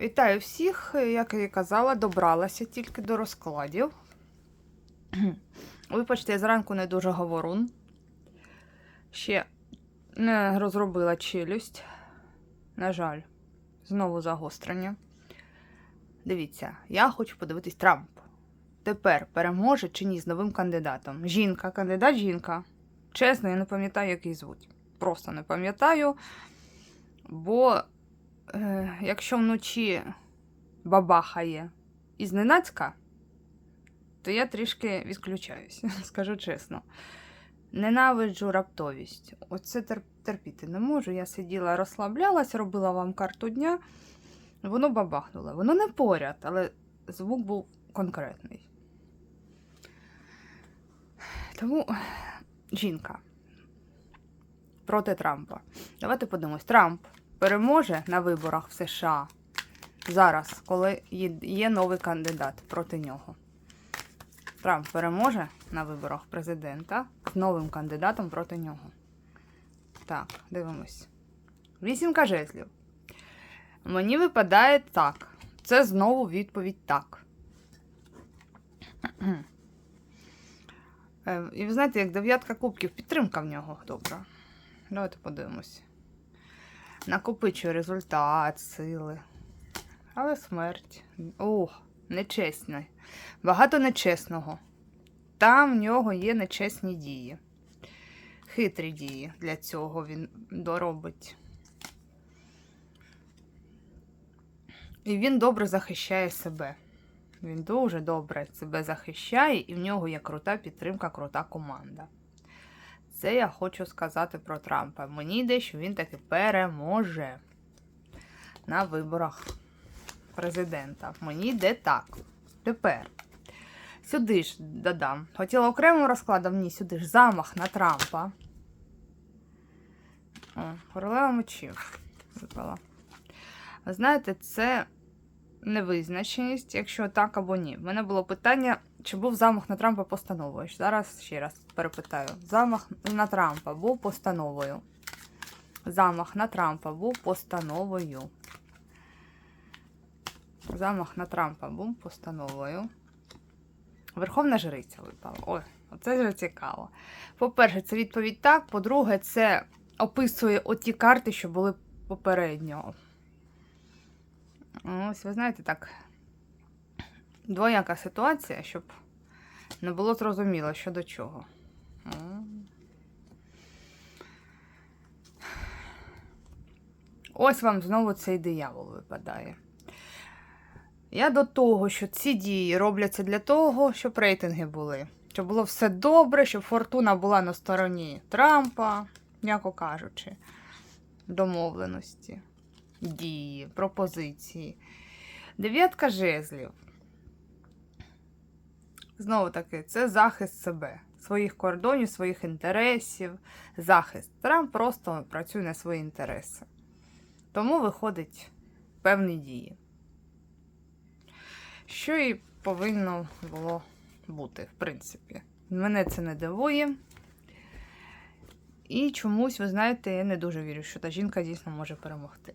Вітаю всіх, як і казала, добралася тільки до розкладів. Вибачте, я зранку не дуже говорун. Ще не розробила челюсть. На жаль, знову загострення. Дивіться, я хочу подивитись Трамп. Тепер переможе чи ні з новим кандидатом. Жінка, кандидат жінка. Чесно, я не пам'ятаю, як її звуть. Просто не пам'ятаю. Бо якщо вночі бабахає і зненацька, то я трішки відключаюсь, скажу чесно. Ненавиджу раптовість. Оце терпіти не можу. Я сиділа, розслаблялась, робила вам карту дня. Воно бабахнуло. Воно не поряд, але звук був конкретний. Тому жінка проти Трампа. Давайте подивимось. Трамп переможе на виборах в США зараз, коли є- новий кандидат проти нього. Трамп переможе на виборах президента з новим кандидатом проти нього. Так, дивимось. Вісімка жезлів. Мені випадає так. Це знову відповідь так. Е, І ви знаєте, як дев'ятка кубків, підтримка в нього добра. Давайте подивимось. Накопичує результат, сили. Але смерть. Ох, нечесно. Багато нечесного. Там в нього є нечесні дії. Хитрі дії для цього він доробить. І він добре захищає себе. Він дуже добре себе захищає, і в нього є крута підтримка, крута команда. Це я хочу сказати про Трампа. Мені йде, що він таки переможе на виборах президента. Мені йде так. Тепер. Сюди ж додам. Хотіла окремим розкладом, ні, сюди ж замах на Трампа. О, королева мечів випала. Ви знаєте, це невизначеність, якщо так або ні. В мене було питання, чи був замах на Трампа постановою. Зараз ще раз перепитаю. Замах на Трампа був постановою. Замах на Трампа був постановою. Замах на Трампа був постановою. Верховна жриця випала. Ой, оце вже цікаво. По-перше, це відповідь так. По-друге, це описує оті карти, що були попередньо. Ось, ви знаєте, так. Двояка ситуація, щоб не було зрозуміло, що до чого. Ось вам знову цей диявол випадає. Я до того, що ці дії робляться для того, щоб рейтинги були. Щоб було все добре, щоб фортуна була на стороні Трампа, м'яко кажучи, домовленості, дії, пропозиції. Дев'ятка жезлів. Знову таки, це захист себе, своїх кордонів, своїх інтересів, захист. Трамп просто працює на свої інтереси. Тому виходить певні дії що і повинно було бути, в принципі. Мене це не дивує. І чомусь, ви знаєте, я не дуже вірю, що та жінка дійсно може перемогти.